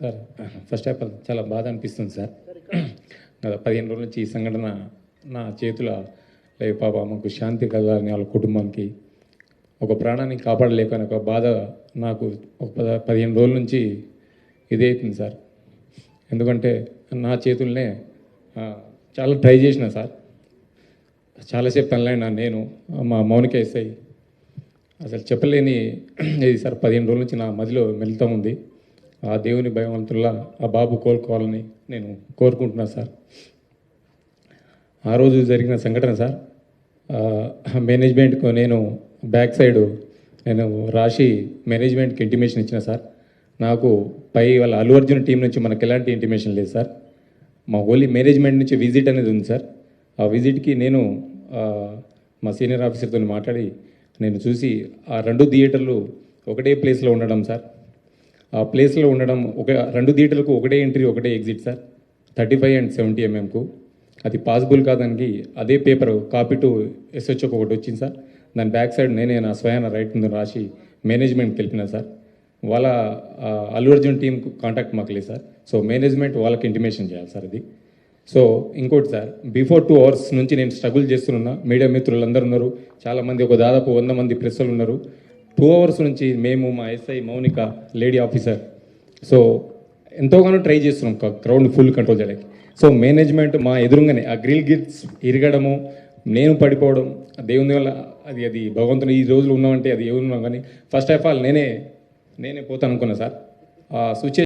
Sir first of all చాలా బాధ అనిపిస్తుంది సార్. గత పదిహేను రోజుల నుంచి ఈ సంఘటన నా చేతుల లేక పాప మాకు శాంతి కలగాలని వాళ్ళ కుటుంబానికి ఒక ప్రాణాన్ని కాపాడలేకని ఒక బాధ నాకు ఒక పద పదిహేను రోజుల నుంచి ఇదైతుంది అవుతుంది సార్. ఎందుకంటే నా చేతుల్నే చాలా ట్రై చేసిన సార్. చాలాసేపు తనలేనా నేను మా మౌనిక ఎస్ఐ. అసలు చెప్పలేని ఇది సార్ పదిహేను రోజుల నుంచి నా మదిలో మెలుతా ఉంది. ఆ దేవుని భయవంతుల్లా ఆ బాబు కోలుకోవాలని నేను కోరుకుంటున్నా సార్. ఆ రోజు జరిగిన సంఘటన సార్. మేనేజ్మెంట్కు నేను బ్యాక్ సైడ్ నేను రాసి మేనేజ్మెంట్కి ఇంటిమేషన్ ఇచ్చిన సార్. నాకు పై వాళ్ళ అల్లు అర్జున్ టీం నుంచి మనకు ఎలాంటి ఇంటిమేషన్ లేదు సార్. మా ఓన్లీ మేనేజ్మెంట్ నుంచి విజిట్ అనేది ఉంది సార్. ఆ విజిట్కి నేను మా సీనియర్ ఆఫీసర్తో మాట్లాడి నేను చూసి ఆ రెండు థియేటర్లు ఒకటే ప్లేస్లో ఉండడం సార్. ఆ ప్లేస్లో ఉండడం ఒక రెండు థియేటర్లకు ఒకటే ఎంట్రీ ఒకటే exit sir. Thirty five and seventy ఎంఎంకు. అది పాసిబుల్ కాదానికి అదే పేపర్ కాపీ టు ఎస్హెచ్ఓ ఒకటి వచ్చింది సార్. దాని బ్యాక్ సైడ్ నేనే నా స్వయాన రైట్ ముందు రాసి మేనేజ్మెంట్కి వెళ్ళిన సార్. వాళ్ళ అల్లు అర్జున్ టీంకు కాంటాక్ట్ మాకు లేదు సార్. సో మేనేజ్మెంట్ వాళ్ళకి ఇంటిమేషన్ చేయాలి సార్ అది. సో ఇంకోటి సార్ బిఫోర్ టూ అవర్స్ నుంచి నేను స్ట్రగుల్ చేస్తున్నా. మీడియా మిత్రులు అందరు ఉన్నారు చాలామంది ఒక దాదాపు వంద మంది ప్రెస్సులు ఉన్నారు. టూ అవర్స్ నుంచి మేము మా SI Mounika lady officer. So ఎంతోగానో try చేస్తున్నాం. క్రౌడ్ ఫుల్ కంట్రోల్ చేయడానికి. సో మేనేజ్మెంట్ మా ఎదురుగానే ఆ గ్రిల్ గిట్స్ ఇరగడము నేను పడిపోవడం దేవుని వల్ల అది అది భగవంతుని ఈ రోజులు ఉన్నామంటే అది ఏమున్నాం కానీ ఫస్ట్ ఆఫ్ ఆల్ నేనే నేనే పోతాను అనుకున్నా సార్. ఆ